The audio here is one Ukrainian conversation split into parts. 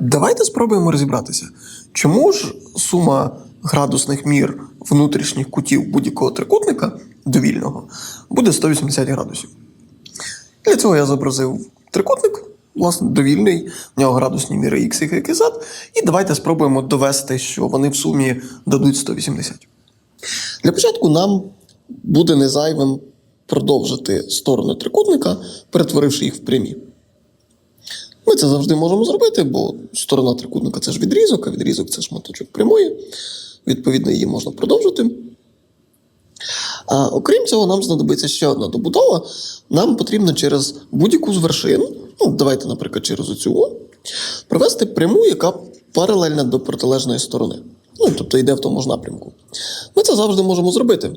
Давайте спробуємо розібратися, чому ж сума градусних мір внутрішніх кутів будь-якого трикутника довільного буде 180 градусів. Для цього я зобразив трикутник, власне, довільний, в нього градусні міри x, y, y, z, і давайте спробуємо довести, що вони в сумі дадуть 180. Для початку нам буде незайвим продовжити сторони трикутника, перетворивши їх в прямі. Ми це завжди можемо зробити, бо сторона трикутника це ж відрізок, а відрізок це шматочок прямої. Відповідно, її можна продовжити. А окрім цього, нам знадобиться ще одна добудова. Нам потрібно через будь-яку з вершин, ну, давайте, наприклад, через оцю, провести пряму, яка паралельна до протилежної сторони. Ну, тобто йде в тому ж напрямку. Ми це завжди можемо зробити.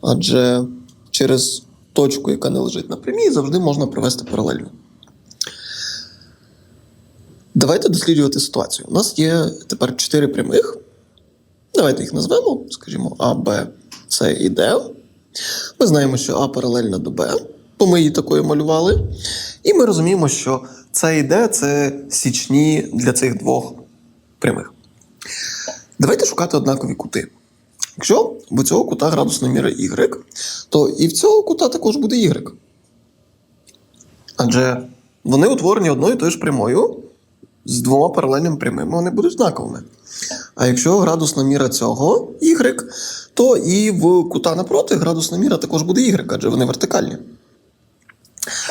Адже через точку, яка не лежить на прямій, завжди можна провести паралельно. Давайте досліджувати ситуацію. У нас є тепер чотири прямих. Давайте їх назвемо, скажімо, А, Б, С і Д. Ми знаємо, що А паралельна до Б, бо ми її такою малювали. І ми розуміємо, що С і Д це січні для цих двох прямих. Давайте шукати однакові кути. Якщо в цього кута градусна міра Y, то і в цього кута також буде Y. Адже вони утворені одною і тою ж прямою з двома паралельними прямими, вони будуть знаковими. А якщо градусна міра цього y, то і в кута напроти градусна міра також буде y, адже вони вертикальні.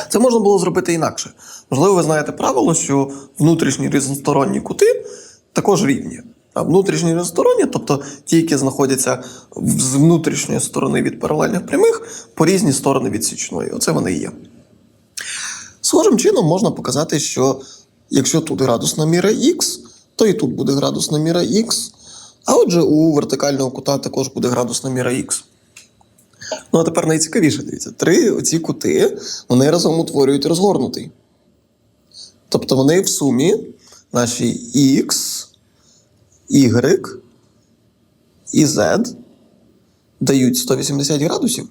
Це можна було зробити інакше. Можливо, ви знаєте правило, що внутрішні різносторонні кути також рівні. А внутрішні різносторонні, тобто ті, які знаходяться з внутрішньої сторони від паралельних прямих, по різні сторони від січної. Оце вони і є. Схожим чином можна показати, що якщо тут градусна міра х, то і тут буде градусна міра х, а отже, у вертикального кута також буде градусна міра х. Ну а тепер найцікавіше, дивіться, три оці кути вони разом утворюють розгорнутий. Тобто вони в сумі наші х, y і z дають 180 градусів.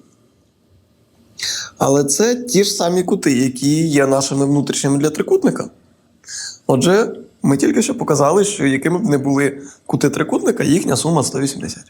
Але це ті ж самі кути, які є нашими внутрішніми для трикутника. Отже, ми тільки що показали, що якими б не були кути трикутника, їхня сума 180.